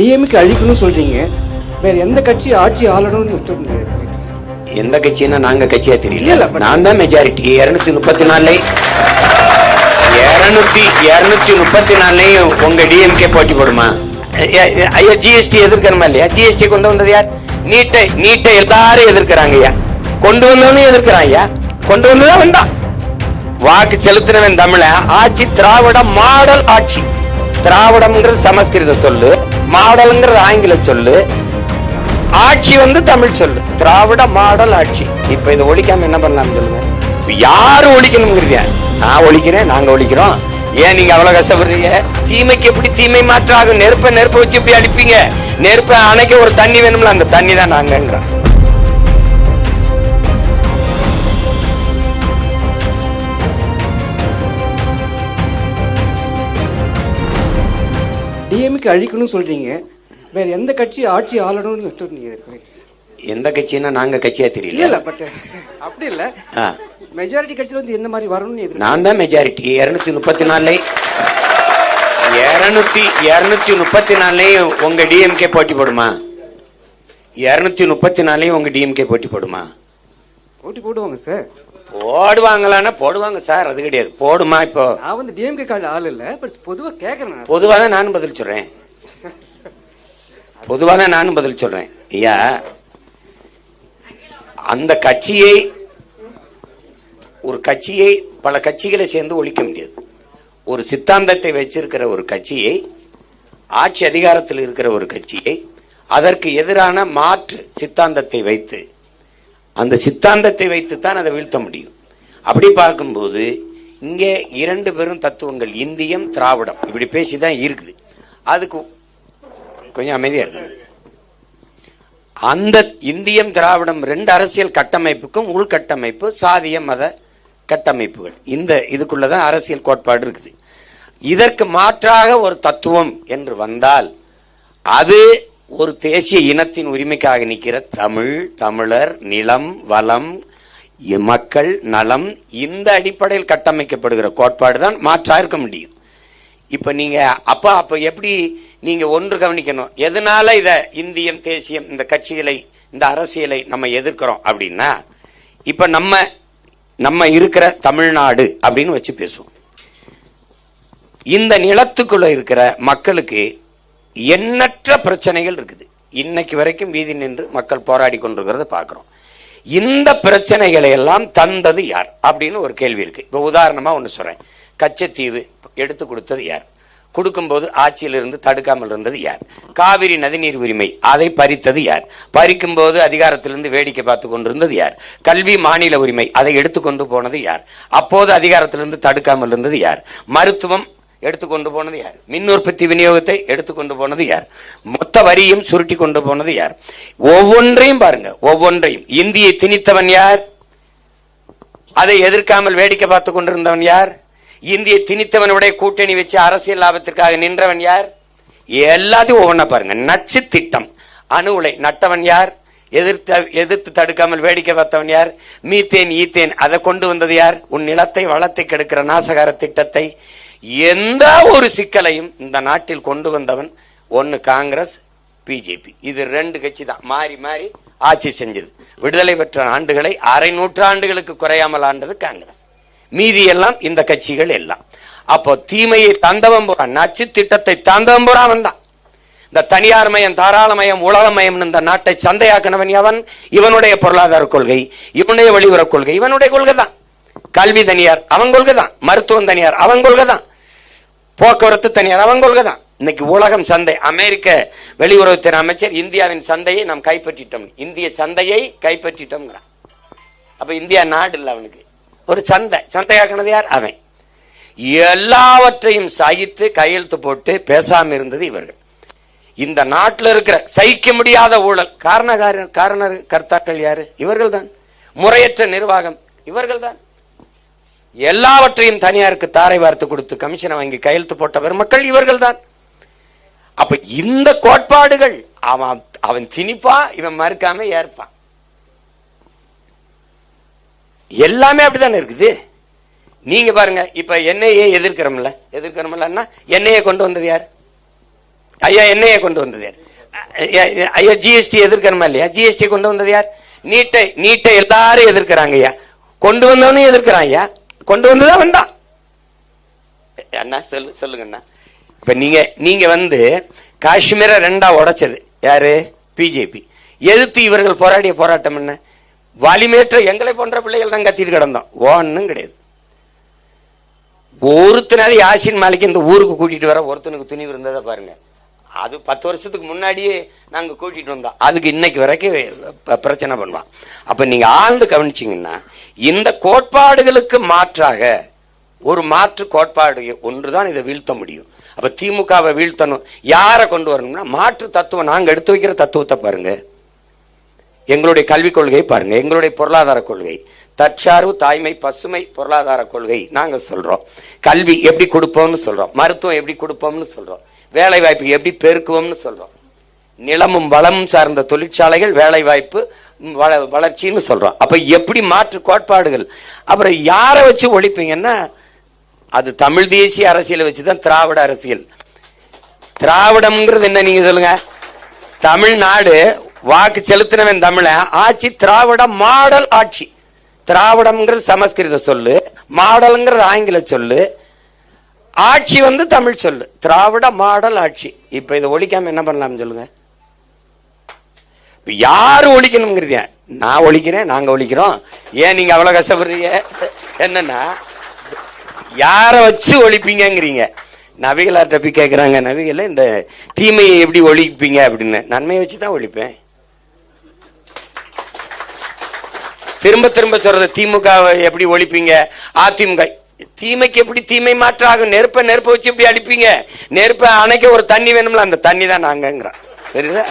DMK அழிக்கணும்னு சொல்றீங்க. வேற எந்த கட்சி ஆட்சி ஆளணும்னு சொல்றீங்க எந்த கட்சின்னா நாங்க கட்சியா தெரியல. நான் தான் மெஜாரிட்டி இருநூத்தி முப்பத்தி நாலுல இருநூத்தி இருநூத்தி முப்பத்தி நாலுலயும் உங்க டிஎம்கே போட்டி போடுமா? ஐயா ஜிஎஸ்டி எதிர்க்கிறமா இல்லையா? ஜிஎஸ்டி கொண்டு வந்தது யார்? நீட்டை நீட்டை எல்லாரும் எதிர்க்கிறாங்க ஐயா. கொண்டு வந்தவனும் எதிர்க்கிறான் ஐயா. கொண்டு வந்ததான் வந்தான் வாக்கு செலுத்தினவன் தமிழ. ஆட்சி திராவிட மாடல் ஆட்சி. திராவிடம்ங்கிறது சமஸ்கிருத சொல்லு மாடல்ங்கிறது ஆங்கில சொல்லு ஆட்சி வந்து தமிழ் சொல்லு. திராவிட மாடல் ஆட்சி. இப்ப இதை ஒழிக்காம என்ன பண்ணலாம் சொல்லுங்க? யாரு ஒழிக்கணுங்கிறீங்க நான் ஒழிக்கிறேன் நாங்க ஒழிக்கிறோம். ஏன் நீங்க அவ்வளவு கஷ்டப்படுறீங்க? தீமைக்கு எப்படி தீமை மாற்றாகும்? நெருப்பை நெருப்பை வச்சு எப்படி அடிப்பீங்க? நெருப்பை அணைக்க ஒரு தண்ணி வேணும்ல அந்த தண்ணி தான் நாங்கிறோம் டிஎம்கே அழிக்கணும்னு சொல்றீங்க. வேற எந்த கட்சி ஆட்சி ஆளணும்னு சொல்றீங்க? எந்த கட்சின்னா நாங்க கட்சியா தெரியல. இல்ல பட் அப்படி இல்ல. மெஜாரிட்டி கட்சியில வந்து எந்த மாதிரி வரணும்னு நான் தான் மெஜாரிட்டி இருநூத்தி முப்பத்தி நாலுல இருநூத்தி இருநூத்தி முப்பத்தி நாலுலயும் உங்க டிஎம்கே போட்டி போடுமா? இருநூத்தி முப்பத்தி நாலுலயும் உங்க டிஎம்கே போட்டி போடுமா? போட்டி போடுவாங்க சார். போடுவாங்களான்னா போடுவாங்க சார். அது கிடையாது. போடுமா இப்போ? நான் வந்து டிஎம்கே கார்டு ஆள் இல்ல பட் பொதுவா கேக்குறேன் நான். பொதுவா தான் நானும் பதில் சொல்றேன். பொதுவா தான் நானும் பதில் சொல்றேன். ஐயா அந்த கட்சியை ஒரு கட்சியை பல கட்சிகளை சேர்ந்து ஒழிக்க முடியாது. ஒரு சித்தாந்தத்தை வச்சிருக்கிற ஒரு கட்சியை ஆட்சி அதிகாரத்தில் இருக்கிற ஒரு கட்சியை அதற்கு எதிரான மாற்று சித்தாந்தத்தை வைத்து அந்த சித்தாந்தத்தை வைத்துத்தான் அதை வீழ்த்த முடியும். அப்படி பார்க்கும்போது இங்கே இரண்டு பெரும் தத்துவங்கள் இந்தியம் திராவிடம். இப்படி பேசிதான் இருக்குது. அதுக்கு கொஞ்சம் அமைதியா இருக்குது அந்த இந்தியம் திராவிடம் ரெண்டு அரசியல் கட்டமைப்புக்கும் உள்கட்டமைப்பு சாதிய மத கட்டமைப்புகள். இந்த இதுக்குள்ளதான் அரசியல் கோட்பாடு இருக்குது. இதற்கு மாற்றாக ஒரு தத்துவம் என்று வந்தால் அது ஒரு தேசிய இனத்தின் உரிமைக்காக நிற்கிற தமிழ் தமிழர் நிலம் வளம் மக்கள் நலம் இந்த அடிப்படையில் கட்டமைக்கப்படுகிற கோட்பாடு தான் மாற்றா இருக்க முடியும். இப்போ நீங்கள் அப்பா அப்போ எப்படி நீங்கள் ஒன்று கவனிக்கணும்? எதனால இதை இந்தியம் தேசியம் இந்த கட்சிகளை இந்த அரசியலை நம்ம எதிர்க்கிறோம் அப்படின்னா இப்போ நம்ம நம்ம இருக்கிற தமிழ்நாடு அப்படின்னு வச்சு பேசுவோம். இந்த நிலத்துக்குள்ளே இருக்கிற மக்களுக்கு எண்ணற்ற பிரச்சனைகள் இருக்குது. இன்னைக்கு வரைக்கும் வீதி நின்று மக்கள் போராடி கொண்டிருக்கிறத பார்க்குறோம். இந்த பிரச்சனைகளை எல்லாம் தந்தது யார்? அப்படின்னு ஒரு கேள்வி இருக்கு. இப்போ உதாரணமாக ஒன்று சொல்கிறேன் கச்சத்தீவு எடுத்து கொடுத்தது யார்? கொடுக்கும்போது ஆட்சியிலிருந்து தடுக்காமல் இருந்தது யார்? காவிரி நதிநீர் உரிமை அதை பறித்தது யார்? பறிக்கும் போது அதிகாரத்திலிருந்து வேடிக்கை பார்த்து கொண்டிருந்தது யார்? கல்வி மாநில உரிமை அதை எடுத்துக்கொண்டு போனது யார்? அப்போது அதிகாரத்திலிருந்து தடுக்காமல் இருந்தது யார்? மருத்துவம் எடுத்துக்கொண்டு போனது யார்? மின் உற்பத்தி விநியோகத்தை எடுத்துக்கொண்டு போனது யார்? மொத்த வரியும் சுருட்டி கொண்டு போனது யார்? ஒவ்வொன்றையும் பாருங்க ஒவ்வொன்றையும். இந்தியை திணித்தவன் யார்? அதை எதிர்க்காமல் வேடிக்கை பார்த்து கொண்டிருந்தவன் யார்? இந்தியை திணித்தவனுடைய கூட்டணி வச்சு அரசியல் லாபத்திற்காக நின்றவன் யார்? எல்லாத்தையும் ஒவ்வொன்றா பாருங்க. நச்சு திட்டம் அணு உலை நட்டவன் யார்? எதிர்த்து எதிர்த்து தடுக்காமல் வேடிக்கை பார்த்தவன் யார்? மீத்தேன் ஈத்தேன் அதை கொண்டு வந்தது யார்? உன் நிலத்தை வளத்தை கெடுக்கிற நாசகார திட்டத்தை எந்த ஒரு சிக்கலையும் இந்த நாட்டில் கொண்டு வந்தவன் ஒன்னு காங்கிரஸ் பிஜேபி. இது ரெண்டு கட்சி தான். மாறி மாறி ஆட்சி செஞ்சது. விடுதலை பெற்ற ஆண்டுகளை அரை நூற்றாண்டுகளுக்கு குறையாமல் ஆண்டது காங்கிரஸ். மீதி எல்லாம் இந்த கட்சிகள் எல்லாம். அப்போ தீமையை தந்தவன் புறா நச்சு திட்டத்தை தந்தவன் புறாவன் வந்தான் இந்த தனியார் மயம் தாராளமயம் உலகமயம் இந்த நாட்டை சந்தையாக்கினவன் அவன் இவனுடைய பொருளாதார கொள்கை இவனுடைய வெளியுறவு கொள்கை இவனுடைய கொள்கை தான் கல்வி தனியார் அவன் கொள்கை தான் மருத்துவம் தனியார் அவன் கொள்கை தான் போக்குவரத்து தனியார் அவன் கொள்கை தான். இன்னைக்கு உலகம் சந்தை அமெரிக்க வெளியுறவுத்துறை அமைச்சர் இந்தியாவின் சந்தையை நாம் கைப்பற்றிட்டோம். இந்திய சந்தையை கைப்பற்றிட்டோம்ங்கிறான். அப்ப இந்தியா நாடு இல்லை அவனுக்கு. ஒரு சந்தை. சந்தையாக்கினது யார்? அவன். எல்லாவற்றையும் சகித்து கையெழுத்து போட்டு பேசாம இருந்தது இவர்கள். இந்த நாட்டில் இருக்கிற சகிக்க முடியாத ஊழல். காரண காரண கர்த்தாக்கள் யாரு? இவர்கள் தான் முறையற்ற நிர்வாகம் இவர்கள் தான் எல்லாவற்றையும் தனியாருக்கு தாரை வார்த்து கொடுத்து கமிஷனை வாங்கி கையெழுத்து போட்ட பெருமக்கள் இவர்கள் தான் அப்ப இந்த கோட்பாடுகள் அவன் அவன் திணிப்பா இவன் மறுக்காம ஏற்பான். எல்லாமே அப்படித்தானே இருக்குது? நீங்க பாருங்க இப்ப என்ஐஏ எதிர்க்கிறோம்ல எதிர்க்கிறோம்ல என்ஐஏ கொண்டு வந்தது யார்? ஐயா என்னையே கொண்டு வந்தது யார்? ஐயா, ஜிஎஸ்டி எதிர்க்கிறோமா இல்லையா? ஜிஎஸ்டி கொண்டு வந்தது யார்? நீட்டை நீட்டை எல்லாரும் எதிர்க்கிறாங்க ஐயா. கொண்டு வந்தவனும் எதிர்க்கிறான் ஐயா. கொண்டு வந்ததா வந்தான். அண்ணா சொல்லு சொல்லுங்க அண்ணா இப்ப நீங்க நீங்க வந்து காஷ்மீரை ரெண்டா உடைச்சது. யாரு? பிஜேபி. எதிர்த்து இவர்கள் போராடிய போராட்டம் என்ன? வலிமேற்ற எங்களை போன்ற பிள்ளைகள் தான் கத்திட்டு கிடந்தோம். ஒன்றும் கிடையாது. ஒருத்தனால யாசின் மாலிக் இந்த ஊருக்கு கூட்டிட்டு வர ஒருத்தனுக்கு துணிவு இருந்ததை பாருங்க. அது பத்து வருஷத்துக்கு முன்னாடியே நாங்கள் கூட்டிட்டு வந்தோம். அதுக்கு இன்னைக்கு வரைக்கும் ப- பிரச்சனை பண்ணுவான். அப்ப நீங்க ஆழ்ந்து கவனிச்சிங்கன்னா இந்த கோட்பாடுகளுக்கு மாற்றாக ஒரு மாற்று கோட்பாடு ஒன்று தான் இதை வீழ்த்த முடியும். அப்ப திமுகவை வீழ்த்தணும். யாரை கொண்டு வரணும்னா மாற்று தத்துவம் நாங்கள் எடுத்து வைக்கிற தத்துவத்தை பாருங்க. எங்களுடைய கல்விக் கொள்கை பாருங்க. எங்களுடைய பொருளாதார கொள்கை. தற்சார்பு தாய்மை பசுமை பொருளாதார கொள்கை நாங்கள் சொல்றோம். கல்வி எப்படி கொடுப்போம்னு சொல்றோம். மருத்துவம் எப்படி கொடுப்போம்னு சொல்றோம். வேலை வாய்ப்பு எப்படி பெருக்குவோம்னு சொல்றோம். நிலமும் வளமும் சார்ந்த தொழிற்சாலைகள் வேலை வாய்ப்பு வள- வளர்ச்சின்னு சொல்றோம். அப்ப எப்படி மாற்று கோட்பாடுகள்? அப்புறம் யாரை வச்சு ஒழிப்பீங்கன்னா அது தமிழ் தேசிய அரசியலை வச்சுதான் திராவிட அரசியல். திராவிடம்ங்கிறது என்ன நீங்க சொல்லுங்க? தமிழ்நாடு வாக்கு செலுத்தினவன் தமிழன் ஆட்சி திராவிட மாடல் ஆட்சி. திராவிடம்ங்கிறது சமஸ்கிருத சொல்லு மாடல்ங்கிறது ஆங்கில சொல்லு ஆட்சி வந்து தமிழ் சொல்லு. திராவிட மாடல் ஆட்சி. இப்ப இதை ஒழிக்காம என்ன பண்ணலாம் சொல்லுங்க? இப்போ யார் ஒழிக்கணுங்கிறது நான் ஒழிக்கிறேன் நாங்க ஒழிக்கிறோம். ஏன் நீங்க அவ்வளவு கஷ்டப்படுறீங்க? என்னன்னா யார வச்சு ஒழிப்பீங்கங்கிறீங்க. நபிகளார்ட்ட போய் கேட்குறாங்க நவிகளை இந்த தீமையை எப்படி ஒழிப்பீங்க அப்படின்னு. நன்மையை வச்சு தான் ஒழிப்பேன். திரும்ப திரும்ப சொல்றது திமுக எப்படி ஒழிப்பீங்க? அதிமுக தீமைக்கு எப்படி தீமை மாற்றாகும் நெருப்பை நெருப்பை வச்சு எப்படி அடிப்பீங்க? நெருப்ப அணைக்க ஒரு தண்ணி வேணும்ல அந்த தண்ணி தான் நாங்கங்கிறோம். புரியுதா